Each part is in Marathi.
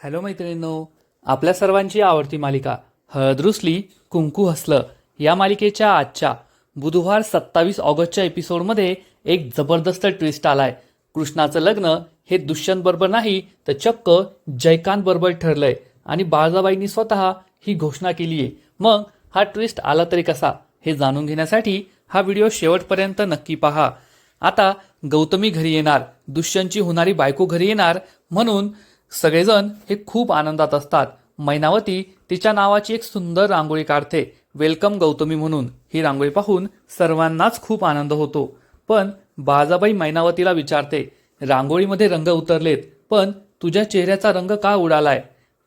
हॅलो मैत्रिणींनो आपल्या सर्वांची आवडती मालिका हळदरुसली कुंकू हसलं या मालिकेच्या आजच्या बुधवार सत्तावीस ऑगस्टच्या एपिसोडमध्ये एक जबरदस्त ट्विस्ट आलाय. कृष्णाचं लग्न हे दुष्यंत बरोबर नाही तर चक्क जयकांत बरोबर ठरलंय आणि बाळजाबाईंनी स्वतः ही घोषणा केली आहे मग हा ट्विस्ट आला तरी कसा हे जाणून घेण्यासाठी हा व्हिडिओ शेवटपर्यंत नक्की पहा. आता गौतमी घरी येणार दुष्यंतची होणारी बायको घरी येणार म्हणून सगळेजण हे खूप आनंदात असतात. मैनावती तिच्या नावाची एक सुंदर रांगोळी काढते. वेलकम गौतमी म्हणून. ही रांगोळी पाहून सर्वांनाच खूप आनंद होतो. पण बाजाबाई मैनावतीला विचारते रांगोळीमध्ये रंग उतरलेत पण तुझ्या चेहऱ्याचा रंग का उडालाय?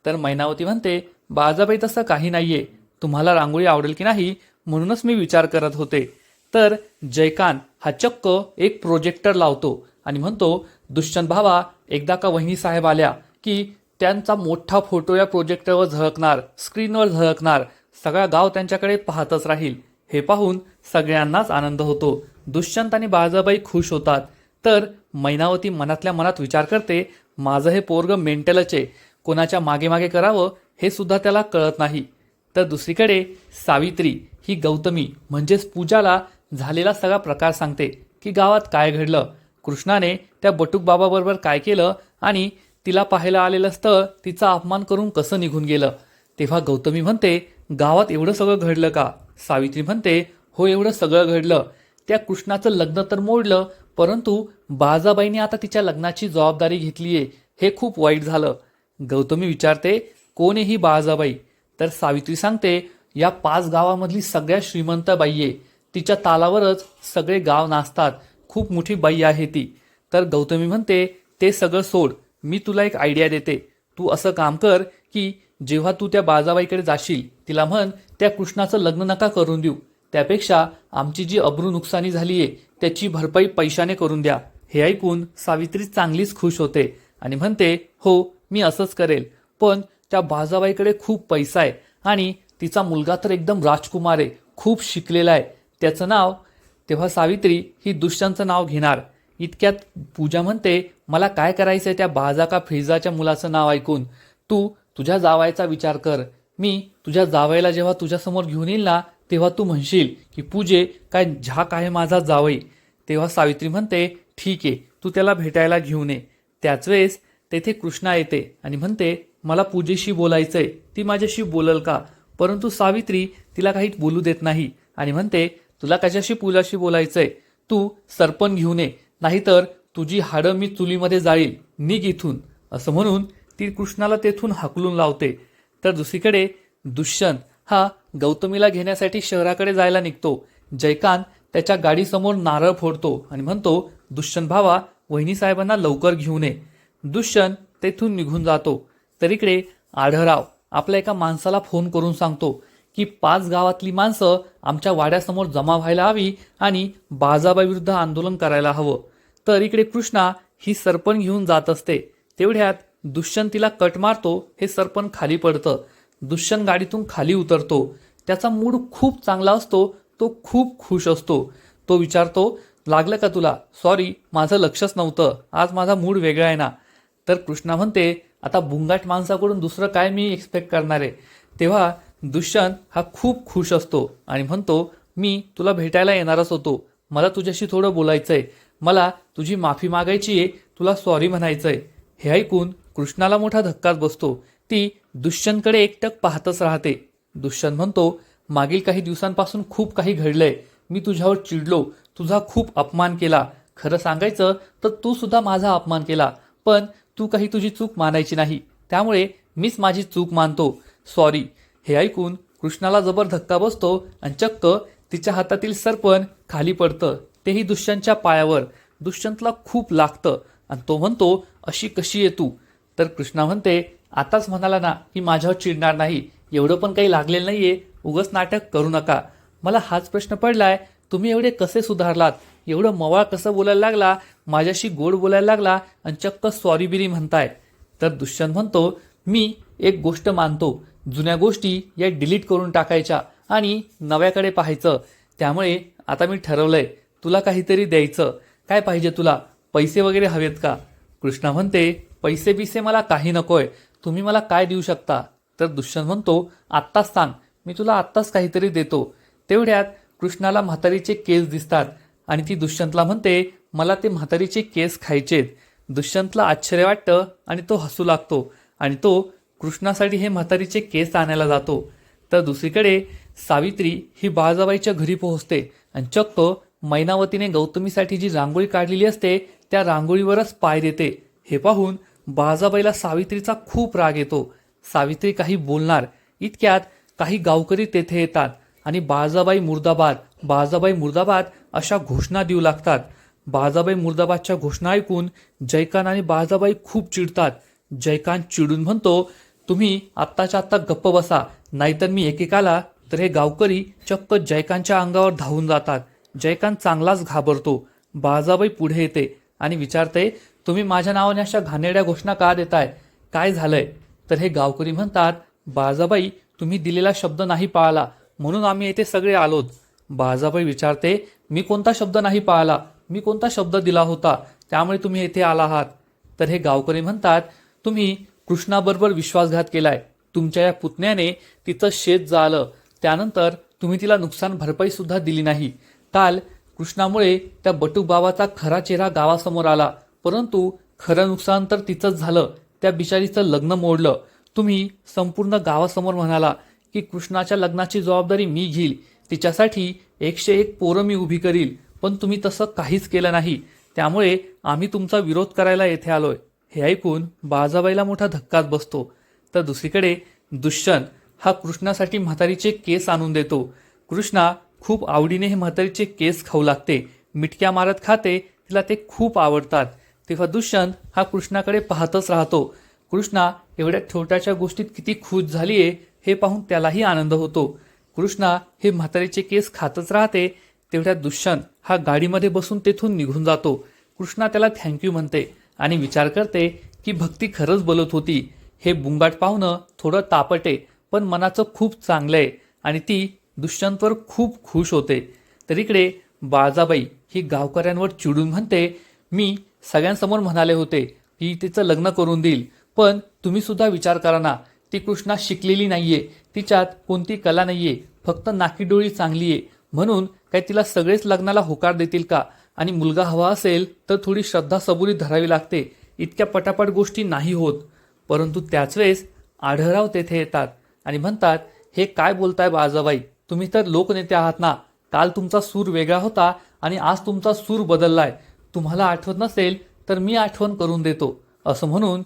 तर मैनावती म्हणते बाजाबाई तसं काही नाहीये. तुम्हाला रांगोळी आवडेल की नाही म्हणूनच मी विचार करत होते. तर जयकांत हा चक्क एक प्रोजेक्टर लावतो आणि म्हणतो दुष्यंत भावा एकदा का वहिनी साहेब आल्या? की त्यांचा मोठा फोटो या प्रोजेक्टरवर झळकणार स्क्रीनवर झळकणार. सगळा गाव त्यांच्याकडे पाहतच राहील. हे पाहून सगळ्यांनाच आनंद होतो. दुष्यंत आणि बाळजाबाई खुश होतात. तर मैनावती मनातल्या मनात विचार करते माझं हे पोरग मेंटलच आहे. कोणाच्या मागे मागे करावं हे सुद्धा त्याला कळत नाही. तर दुसरीकडे सावित्री ही गौतमी म्हणजेच पूजाला झालेला सगळा प्रकार सांगते की गावात काय घडलं? कृष्णाने त्या बटूक बाबाबरोबर काय केलं? आणि तिला पाहायला आलेलं स्थळ तिचा अपमान करून कसं निघून गेलं? तेव्हा गौतमी म्हणते गावात एवढं सगळं घडलं का? सावित्री म्हणते हो एवढं सगळं घडलं. त्या कृष्णाचं लग्न तर मोडलं परंतु बाजाबाईने आता तिच्या लग्नाची जबाबदारी घेतली आहे हे खूप वाईट झालं. गौतमी विचारते कोण आहे ही बाळाबाई तर सावित्री सांगते या पाच गावामधली सगळ्या श्रीमंत बाई आहे. तिच्या तालावरच सगळे गाव नाचतात. खूप मोठी बाई आहे ती. तर गौतमी म्हणते ते सगळं सोड. मी तुला एक आयडिया देते. तू असं काम कर की जेव्हा तू त्या बाजाबाईकडे जाशील तिला म्हण त्या कृष्णाचं लग्न नका करून देऊ. त्यापेक्षा आमची जी अब्रू नुकसानी झाली आहे त्याची भरपाई पैशाने करून द्या. हे ऐकून सावित्री चांगलीच खुश होते आणि म्हणते हो मी असंच करेल पण त्या बाजाबाईकडे खूप पैसा आहे आणि तिचा मुलगा तर एकदम राजकुमार आहे खूप शिकलेला आहे. त्याचं नाव तेव्हा सावित्री ही दुष्यांचं नाव घेणार. इतक्यात पूजा म्हणते मला काय करायचंय त्या बाजा का फिजाच्या मुलाचं नाव ऐकून? तू तुझ्या जावायचा विचार कर. मी तुझ्या जावयाला जेव्हा तुझ्यासमोर घेऊन येईल ना तेव्हा तू म्हणशील की पूजे काय झाक आहे माझा जावई? तेव्हा सावित्री म्हणते ठीक आहे तू त्याला भेटायला घेऊन ये. त्याच वेळेस तेथे कृष्णा येते आणि म्हणते मला पूजेशी बोलायचंय. ती माझ्याशी बोलल का? परंतु सावित्री तिला काही बोलू देत नाही आणि म्हणते तुला कशाशी पूजाशी बोलायचंय? तू सरपण घेऊन ये. नाहीतर तुझी हाडं मी चुलीमध्ये जाळील निघ इथून. असं म्हणून ती कृष्णाला तेथून हाकलून लावते. तर दुसरीकडे दुष्यंत हा गौतमीला घेण्यासाठी शहराकडे जायला निघतो. जयकांत त्याच्या गाडीसमोर नारळ फोडतो आणि म्हणतो दुष्यंत भावा वहिनी साहेबांना लवकर घेऊन ये. दुष्यंत तेथून निघून जातो. तर इकडे आढळराव आपल्या एका माणसाला फोन करून सांगतो की पाच गावातली माणसं आमच्या वाड्यासमोर जमा व्हायला हवी आणि बाजाबाविरुद्ध आंदोलन करायला हवं. तर इकडे कृष्णा ही सरपण घेऊन जात असते. तेवढ्यात दुष्यंत तिला कट मारतो हे सरपण खाली पडतं. दुष्यंत गाडीतून खाली उतरतो. त्याचा मूड खूप चांगला असतो तो खूप खुश असतो. तो विचारतो लागलं का तुला? सॉरी माझं लक्षच नव्हतं. आज माझा मूड वेगळा आहे ना. तर कृष्णा म्हणते आता बुंगाट माणसाकडून दुसरं काय मी एक्सपेक्ट करणार आहे? तेव्हा दुष्यंत हा खूप खुश असतो आणि म्हणतो मी तुला भेटायला येणारच होतो. मला तुझ्याशी थोडं बोलायचं आहे मला तुझी माफी मागायची आहे तुला सॉरी म्हणायचं आहे हे ऐकून कृष्णाला मोठा धक्काच बसतो. ती दुष्यंतकडे एकटक पाहतच राहते. दुष्यंत म्हणतो मागील काही दिवसांपासून खूप काही घडलंय. मी तुझ्यावर चिडलो. तुझा खूप अपमान केला. खरं सांगायचं तर तू सुद्धा माझा अपमान केला. पण तू काही तुझी चूक मानायची नाही. त्यामुळे मीच माझी चूक मानतो. सॉरी हे ऐकून कृष्णाला जबर धक्का बसतो आणि चक्क तिच्या हातातील सरपण खाली पडतं. तेही दुष्यंतच्या पायावर. दुष्यंतला खूप लागतं. आणि तो म्हणतो अशी कशी आहे तू? तर कृष्णा म्हणते आताच म्हणाला ना की माझ्यावर चिडणार नाही. एवढं पण काही लागलेलं नाही आहे उगंच नाटक करू नका. मला हाच प्रश्न पडलाय तुम्ही एवढे कसे सुधारलात? एवढं मवाळ कसं बोलायला लागला? माझ्याशी गोड बोलायला लागला आणि चक्क सॉरी बिरी म्हणताय. तर दुष्यंत म्हणतो मी एक गोष्ट मानतो. जुन्या गोष्टी या डिलीट करून टाकायच्या आणि नव्याकडे पाहायचं. त्यामुळे आता मी ठरवलंय तुला काहीतरी द्यायचं. काय पाहिजे तुला? पैसे वगैरे हवेत का? कृष्णा म्हणते पैसे बिसे मला काही नकोय. तुम्ही मला काय देऊ शकता? तर दुष्यंत म्हणतो आत्ताच सांग. मी तुला आत्ताच काहीतरी देतो. तेवढ्यात कृष्णाला म्हातारीचे केस दिसतात आणि ती दुष्यंतला म्हणते मला ते म्हातारीचे केस खायचेत. दुष्यंतला आश्चर्य वाटतं आणि तो हसू लागतो आणि तो कृष्णासाठी हे म्हातारीचे केस आणायला जातो. तर दुसरीकडे सावित्री ही बाळजाबाईच्या घरी पोहोचते आणि चक्क मैनावतीने गौतमीसाठी जी रांगोळी काढलेली असते त्या रांगोळीवरच पाय देते. हे पाहून बाळजाबाईला सावित्रीचा खूप राग येतो. सावित्री काही बोलणार इतक्यात काही गावकरी तेथे येतात आणि बाळजाबाई मुर्दाबाद बाळजाबाई मुर्दाबाद अशा घोषणा देऊ लागतात. बाळजाबाई मुर्दाबादच्या घोषणा ऐकून जयकान आणि बाळजाबाई खूप चिडतात. जयकान चिडून म्हणतो तुम्ही आत्ताच्या आत्ता गप्प बसा नाहीतर मी एकेकाला तर हे गावकरी चक्क जयकांच्या अंगावर धावून जातात. जयकांत चांगलाच घाबरतो. बाळजाबाई पुढे येते आणि विचारते तुम्ही माझ्या नावाने अशा घाणेरड्या घोषणा का देताय? काय झालंय? तर हे गावकरी म्हणतात बाळजाबाई तुम्ही दिलेला शब्द नाही पाळला. म्हणून आम्ही येथे सगळे आलोत. बाळजाबाई विचारते मी कोणता शब्द नाही पाळला? मी कोणता शब्द दिला होता? त्यामुळे तुम्ही येथे आला आहात. तर हे गावकरी म्हणतात तुम्ही कृष्णाबरोबर विश्वासघात केलाय. तुमच्या या पुतण्याने तिचं शेत जाळलं. त्यानंतर तुम्ही तिला नुकसान भरपाई सुद्धा दिली नाही. काल कृष्णामुळे त्या बटूबावाचा खरा चेहरा गावासमोर आला. परंतु खरं नुकसान तर तिचंच झालं. त्या बिचारीचं लग्न मोडलं. तुम्ही संपूर्ण गावासमोर म्हणाला की कृष्णाच्या लग्नाची जबाबदारी मी घेईल. तिच्यासाठी एकशे एक पोरं मी उभी करील. पण तुम्ही तसं काहीच केलं नाही. त्यामुळे आम्ही तुमचा विरोध करायला येथे आलोय. हे ऐकून बाळजाबाईला मोठा धक्काच बसतो. तर दुसरीकडे दुष्यंत हा कृष्णासाठी म्हातारीचे केस आणून देतो. कृष्णा खूप आवडीने हे म्हातारीचे केस खाऊ लागते. मिटक्या मारत खाते. तिला ते खूप आवडतात. तेव्हा दुष्यंत हा कृष्णाकडे पाहतच राहतो. कृष्णा एवढ्या छोट्याशा गोष्टीत किती खुश झालीये हे पाहून त्यालाही आनंद होतो. कृष्णा हे म्हातारीचे केस खातच राहते. तेवढ्या दुष्यंत हा गाडीमध्ये बसून तेथून निघून जातो. कृष्णा त्याला थँक्यू म्हणते आणि विचार करते की भक्ती खरंच बोलत होती. हे बुंगाट पाहुणं थोडं तापटे पण मनाचं खूप चांगलं आहे आणि ती दुष्यंतवर खूप खुश होते. तर इकडे बाळजाबाई ही गावकऱ्यांवर चिडून म्हणते मी सगळ्यांसमोर म्हणाले होते की तिचं लग्न करून देईल पण तुम्ही सुद्धा विचार करा ना ती कृष्णा शिकलेली नाहीये तिच्यात कोणती कला नाहीये फक्त नाकीडोळी चांगली आहे म्हणून काय तिला सगळेच लग्नाला होकार देतील का? आणि मुलगा हवा असेल तर थोडी श्रद्धा सबुरी धरावी लागते इतक्या पटापट गोष्टी नाही होत. परंतु त्याच वेळेस आढळराव तेथे येतात आणि म्हणतात हे काय बोलताय बाळजाबाई? तुम्ही तर लोकनेते आहात ना. काल तुमचा सूर वेगळा होता आणि आज तुमचा सूर बदललाय. तुम्हाला आठवत नसेल तर मी आठवण करून देतो. असं म्हणून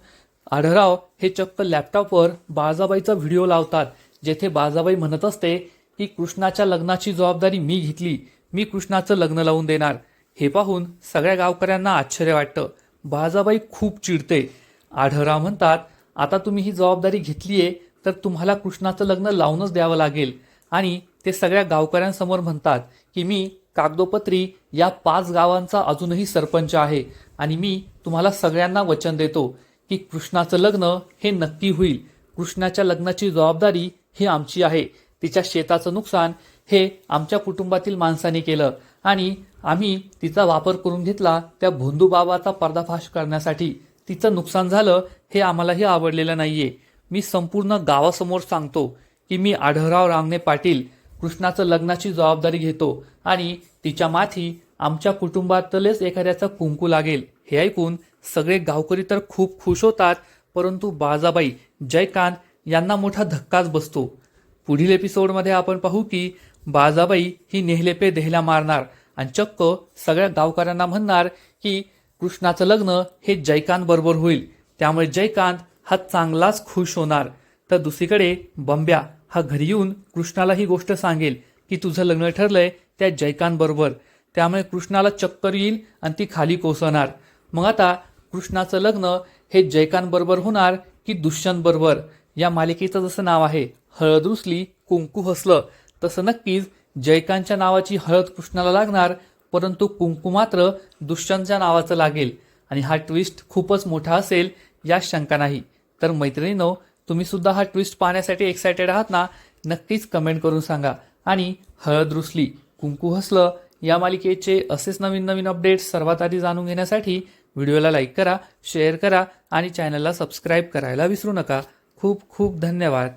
आढळराव हे चक्क लॅपटॉपवर बाळजाबाईचा व्हिडिओ लावतात. जेथे बाळजाबाई म्हणत असते की कृष्णाच्या लग्नाची जबाबदारी मी घेतली. मी कृष्णाचं लग्न लावून देणार. हे पाहून सगळ्या गावकऱ्यांना आश्चर्य वाटतं. बाळजाबाई खूप चिडते. आढळराव म्हणतात आता तुम्ही ही जबाबदारी घेतली आहे तर तुम्हाला कृष्णाचं लग्न लावूनच द्यावं लागेल. आणि ते सगळ्या गावकऱ्यांसमोर म्हणतात की मी कागदोपत्री या पाच गावांचा अजूनही सरपंच आहे आणि मी तुम्हाला सगळ्यांना वचन देतो की कृष्णाचं लग्न हे नक्की होईल. कृष्णाच्या लग्नाची जबाबदारी ही आमची आहे. तिच्या शेताचं नुकसान हे आमच्या कुटुंबातील माणसाने केलं आणि आम्ही तिचा वापर करून घेतला त्या भोंदूबाबाचा पर्दाफाश करण्यासाठी. तिचं नुकसान झालं हे आम्हालाही आवडलेलं नाहीये. मी संपूर्ण गावासमोर सांगतो की मी आढळराव रांगणे पाटील कृष्णाचं लग्नाची जबाबदारी घेतो आणि तिच्या माथी आमच्या कुटुंबातलेच एखाद्याचा कुंकू लागेल. हे ऐकून सगळे गावकरी तर खूप खुश होतात परंतु बाळजाबाई जयकांत यांना मोठा धक्काच बसतो. पुढील एपिसोडमध्ये आपण पाहू की बाळजाबाई ही नेहलेपे देहल्या मारणार आणि चक्क सगळ्या गावकऱ्यांना म्हणणार की कृष्णाचं लग्न हे जयकांत बरोबर होईल. त्यामुळे जयकांत हा चांगलाच खुश होणार. तर दुसरीकडे बंब्या. हा घरी येऊन कृष्णाला ही गोष्ट सांगेल की तुझं लग्न ठरलंय त्या जयकांतबरोबर. त्यामुळे कृष्णाला चक्कर येईल आणि ती खाली कोसळणार. मग आता कृष्णाचं लग्न हे जयकांतबरोबर होणार की दुष्यंत बरोबर या मालिकेचं जसं नाव आहे हळद रुसली कुंकू हसलं तसं नक्कीच जयकांतच्या नावाची हळद कृष्णाला लागणार परंतु कुंकू मात्र दुष्यंतच्या नावाचं लागेल. आणि हा ट्विस्ट खूपच मोठा असेल या शंका नाही. तर मैत्रिणीनो तुम्ही सुद्धा हा ट्विस्ट पाहण्यासाठी एक्सायटेड आहात ना नक्कीच कमेंट करून सांगा. आणि हळद रुसली कुंकू हसलं या मालिकेचे असेच नवीन नवीन अपडेट्स सर्वात आधी जाणून घेण्यासाठी व्हिडिओला लाईक करा शेअर करा आणि चॅनलला सबस्क्राईब करायला विसरू नका. खूप खूप धन्यवाद.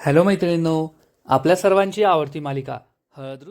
हॅलो मैत्रिणींनो आपल्या सर्वांची आवडती मालिका हळद